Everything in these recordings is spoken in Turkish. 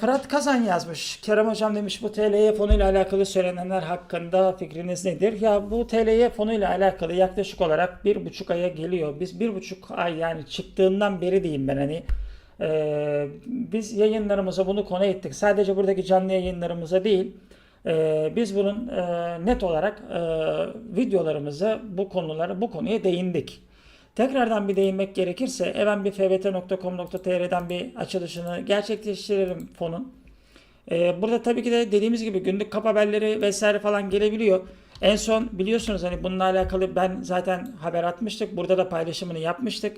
Fırat Kazan yazmış. Kerem Hocam demiş bu TLY fonuyla alakalı söylenenler hakkında fikriniz nedir? Ya bu TLY fonuyla alakalı yaklaşık olarak bir buçuk aya geliyor. Biz bir buçuk ay yani çıktığından beri diyeyim ben hani e, biz yayınlarımıza bunu konu ettik. Sadece buradaki canlı yayınlarımıza değil. e, biz bunun e, net olarak e, videolarımıza bu konulara bu konuya değindik. Tekrardan bir değinmek gerekirse hemen bir fbt.com.tr'den bir açılışını gerçekleştirelim fonun. Ee, burada tabii ki de dediğimiz gibi günlük kap haberleri vesaire falan gelebiliyor. En son biliyorsunuz hani bununla alakalı ben zaten haber atmıştık. Burada da paylaşımını yapmıştık.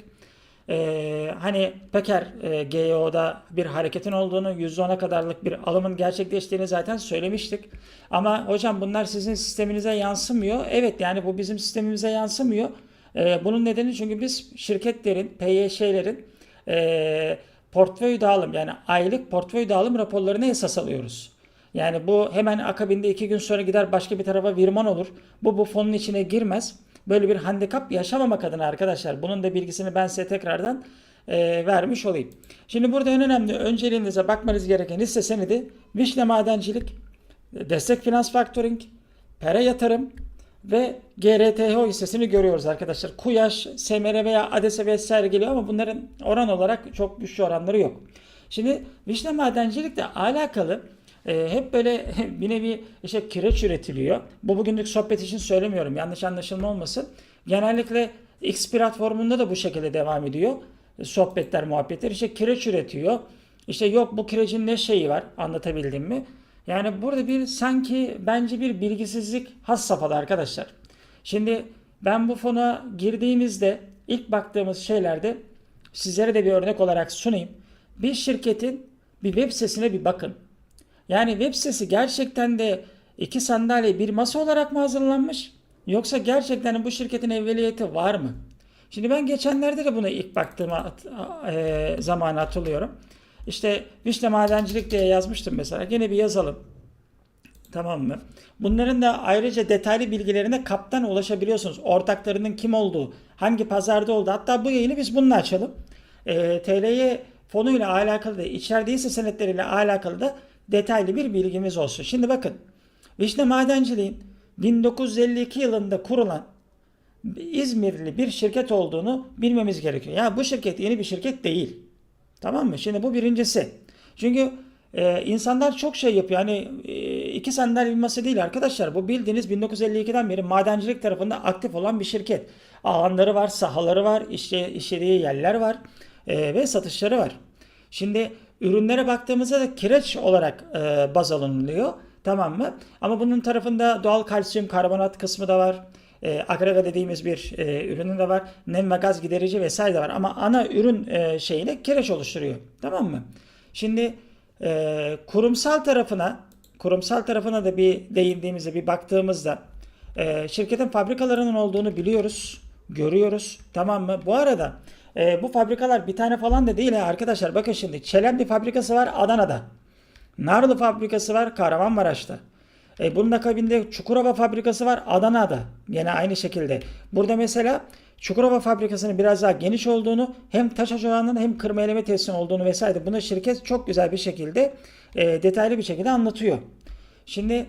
Ee, hani Peker e, GEO'da bir hareketin olduğunu, %10'a kadarlık bir alımın gerçekleştiğini zaten söylemiştik. Ama hocam bunlar sizin sisteminize yansımıyor. Evet yani bu bizim sistemimize yansımıyor. Ee, bunun nedeni çünkü biz şirketlerin, PYŞ'lerin e, portföy dağılım yani aylık portföy dağılım raporlarını esas alıyoruz. Yani bu hemen akabinde iki gün sonra gider başka bir tarafa virman olur. Bu bu fonun içine girmez. Böyle bir handikap yaşamamak adına arkadaşlar. Bunun da bilgisini ben size tekrardan e, vermiş olayım. Şimdi burada en önemli önceliğinize bakmanız gereken hisse senedi Vişne Madencilik, Destek Finans Factoring, Pera Yatırım ve GRTH hissesini görüyoruz arkadaşlar. Kuyaş, SMR veya ADESE vesaire geliyor ama bunların oran olarak çok güçlü oranları yok. Şimdi Vişne Madencilikle alakalı e, hep böyle bir nevi işte kireç üretiliyor. Bu bugünlük sohbet için söylemiyorum. Yanlış anlaşılma olmasın. Genellikle X platformunda da bu şekilde devam ediyor. E, Sohbetler, muhabbetler. İşte kireç üretiyor. İşte yok bu kirecin ne şeyi var anlatabildim mi? Yani burada bir sanki bence bir bilgisizlik has safhada arkadaşlar. Şimdi ben bu fona girdiğimizde ilk baktığımız şeylerde sizlere de bir örnek olarak sunayım. Bir şirketin bir web sitesine bir bakın. Yani web sitesi gerçekten de iki sandalye bir masa olarak mı hazırlanmış? Yoksa gerçekten bu şirketin evveliyeti var mı? Şimdi ben geçenlerde de buna ilk baktığıma at, e, zamanı hatırlıyorum. İşte Vişne Madencilik diye yazmıştım mesela. Gene bir yazalım. Tamam mı? Bunların da ayrıca detaylı bilgilerine kaptan ulaşabiliyorsunuz. Ortaklarının kim olduğu, hangi pazarda olduğu. Hatta bu yayını biz bununla açalım. E, TL'ye fonuyla alakalı da, içeride hisse senetleriyle alakalı da detaylı bir bilgimiz olsun. Şimdi bakın. Vişne Madenciliğin 1952 yılında kurulan İzmirli bir şirket olduğunu bilmemiz gerekiyor. Ya bu şirket yeni bir şirket değil. Tamam mı? Şimdi bu birincisi. Çünkü e, insanlar çok şey yapıyor. Hani e, iki sandalye bir masa değil arkadaşlar. Bu bildiğiniz 1952'den beri madencilik tarafında aktif olan bir şirket. Alanları var, sahaları var, işte işlediği yerler var e, ve satışları var. Şimdi ürünlere baktığımızda da kireç olarak e, baz alınılıyor. Tamam mı? Ama bunun tarafında doğal kalsiyum karbonat kısmı da var. E, agrega dediğimiz bir e, ürünü de var. Nem ve gaz giderici vesaire de var. Ama ana ürün e, şeyini kireç oluşturuyor. Tamam mı? Şimdi e, kurumsal tarafına kurumsal tarafına da bir değindiğimizde bir baktığımızda e, şirketin fabrikalarının olduğunu biliyoruz. Görüyoruz. Tamam mı? Bu arada e, bu fabrikalar bir tane falan da değil ha arkadaşlar. Bakın şimdi Çelebi fabrikası var Adana'da. Narlı fabrikası var Kahramanmaraş'ta. E, bunun akabinde Çukurova fabrikası var Adana'da. Yine aynı şekilde. Burada mesela Çukurova fabrikasının biraz daha geniş olduğunu hem taş ocağının hem kırma eleme tesisinin olduğunu vesaire bunu şirket çok güzel bir şekilde e, detaylı bir şekilde anlatıyor. Şimdi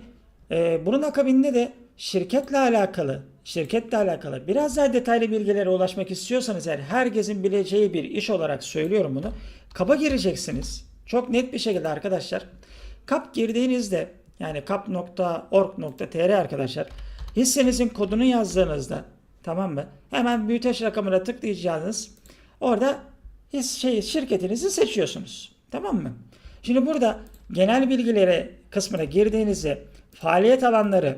e, bunun akabinde de şirketle alakalı şirketle alakalı biraz daha detaylı bilgilere ulaşmak istiyorsanız eğer herkesin bileceği bir iş olarak söylüyorum bunu. Kaba gireceksiniz. Çok net bir şekilde arkadaşlar. Kap girdiğinizde yani kap.org.tr arkadaşlar hissenizin kodunu yazdığınızda tamam mı? Hemen büyüteç rakamına tıklayacağınız orada his, şey, şirketinizi seçiyorsunuz. Tamam mı? Şimdi burada genel bilgilere kısmına girdiğinizde faaliyet alanları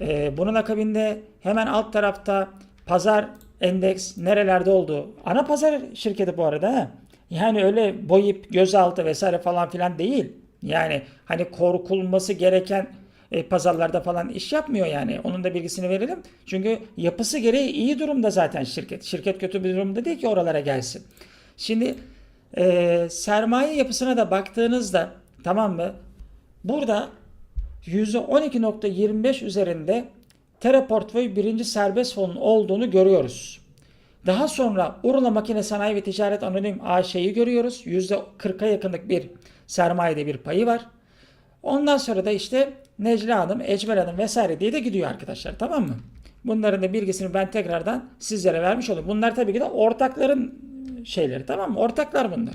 e, bunun akabinde hemen alt tarafta pazar endeks nerelerde olduğu. Ana pazar şirketi bu arada. Ha? Yani öyle boyup gözaltı vesaire falan filan değil. Yani hani korkulması gereken e, pazarlarda falan iş yapmıyor yani. Onun da bilgisini verelim. Çünkü yapısı gereği iyi durumda zaten şirket. Şirket kötü bir durumda değil ki oralara gelsin. Şimdi e, sermaye yapısına da baktığınızda tamam mı? Burada %12.25 üzerinde Tera portföy birinci serbest fonun olduğunu görüyoruz. Daha sonra Urla Makine Sanayi ve Ticaret Anonim AŞ'yi görüyoruz. %40'a yakınlık bir sermayede bir payı var. Ondan sonra da işte Necla Hanım, Ecmel Hanım vesaire diye de gidiyor arkadaşlar tamam mı? Bunların da bilgisini ben tekrardan sizlere vermiş olayım. Bunlar tabii ki de ortakların şeyleri tamam mı? Ortaklar bunlar.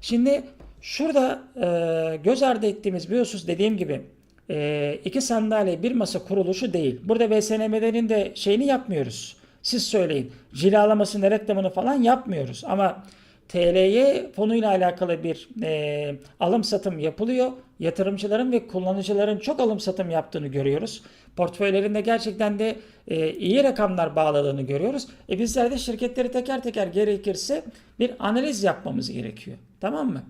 Şimdi şurada e, göz ardı ettiğimiz bir husus dediğim gibi e, iki sandalye bir masa kuruluşu değil. Burada VSNM'lerin de şeyini yapmıyoruz. Siz söyleyin. Cilalamasını, reklamını falan yapmıyoruz. Ama TLY fonuyla alakalı bir e, alım satım yapılıyor. Yatırımcıların ve kullanıcıların çok alım satım yaptığını görüyoruz. Portföylerinde gerçekten de e, iyi rakamlar bağladığını görüyoruz. E bizler de şirketleri teker teker gerekirse bir analiz yapmamız gerekiyor. Tamam mı?